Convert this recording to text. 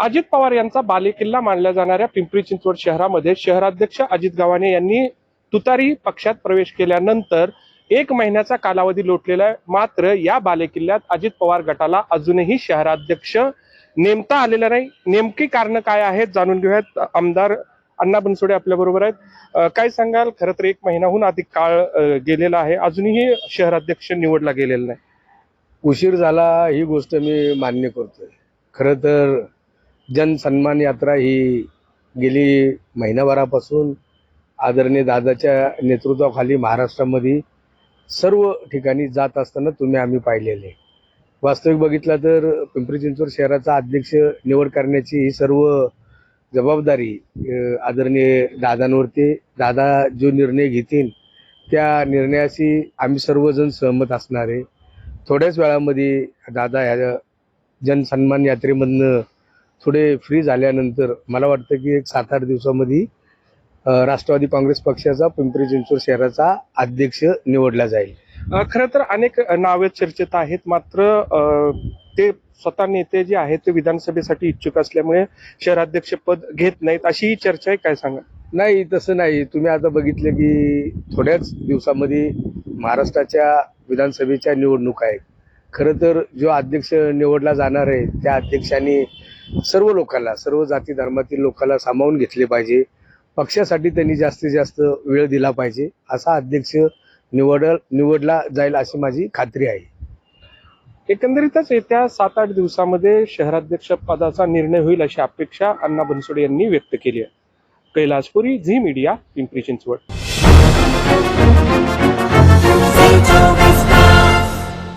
अजित पवार यांचा बालेकिल्ला मानल्या जाणाऱ्या पिंपरी चिंचवड शहरामध्ये शहराध्यक्ष अजित गव्हाणे यांनी तुतारी पक्षात प्रवेश केल्यानंतर एक महिन्याचा कालावधी लोटलेला आहे. मात्र या बालेकिल्ल्यात अजित पवार गटाला अजूनही शहराध्यक्ष नेमता आलेला नाही. नेमकी कारण काय आहेत जाणून घेऊयात. आमदार अण्णा बनसोडे आपल्या बरोबर आहेत. काय सांगाल? खरं तर एक महिन्याहून अधिक काळ गेलेला आहे. अजूनही शहराध्यक्ष निवडला गेलेला नाही. उशीर झाला ही गोष्ट मी मान्य करतोय. खरं तर जनसन्मान यात्रा ही गेली महिनाभरापासून आदरणीय दादाच्या नेतृत्वाखाली महाराष्ट्रामध्ये सर्व ठिकाणी जात असताना तुम्ही आम्ही पाहिलेले. वास्तविक बघितला तर पिंपरी चिंचवड शहराचा अध्यक्ष निवड करण्याची ही सर्व जबाबदारी आदरणीय दादांवरती दादा जो निर्णय घेतील त्या निर्णयाशी आम्ही सर्वजण सहमत असणारे. थोड्याच वेळामध्ये दादा ह्या जनसन्मान यात्रेमधनं थोडे फ्री झाल्यानंतर मला वाटतं की एक सात आठ दिवसामध्ये राष्ट्रवादी काँग्रेस पक्षाचा पिंपरी चिंचवड शहराचा अध्यक्ष निवडला जाईल. खरं तर अनेक नावे चर्चेत आहेत. मात्र ते स्वतः नेते जे आहेत ते विधानसभेसाठी इच्छुक असल्यामुळे शहराध्यक्ष पद घेत नाहीत. अशी चर्चा आहे काय सांगा नाही तसं नाही. तुम्ही आता बघितलं की थोड्याच दिवसामध्ये महाराष्ट्राच्या विधानसभेच्या निवडणूक आहेत. खरं तर जो अध्यक्ष निवडला जाणार आहे त्या अध्यक्षांनी सर्व लोकांना सर्व जाती धर्मातील लोकांना सामावून घेतले पाहिजे. पक्षासाठी त्यांनी जास्तीत जास्त वेळ दिला पाहिजे. असा अध्यक्ष निवड निवडला जाईल अशी माझी खात्री आहे. एकंदरीतच येत्या सात आठ दिवसामध्ये शहराध्यक्ष पदाचा निर्णय होईल अशी अपेक्षा अण्णा बनसोडे यांनी व्यक्त केली आहे. Kailaspuri Zee media Pimpri Chinchwad.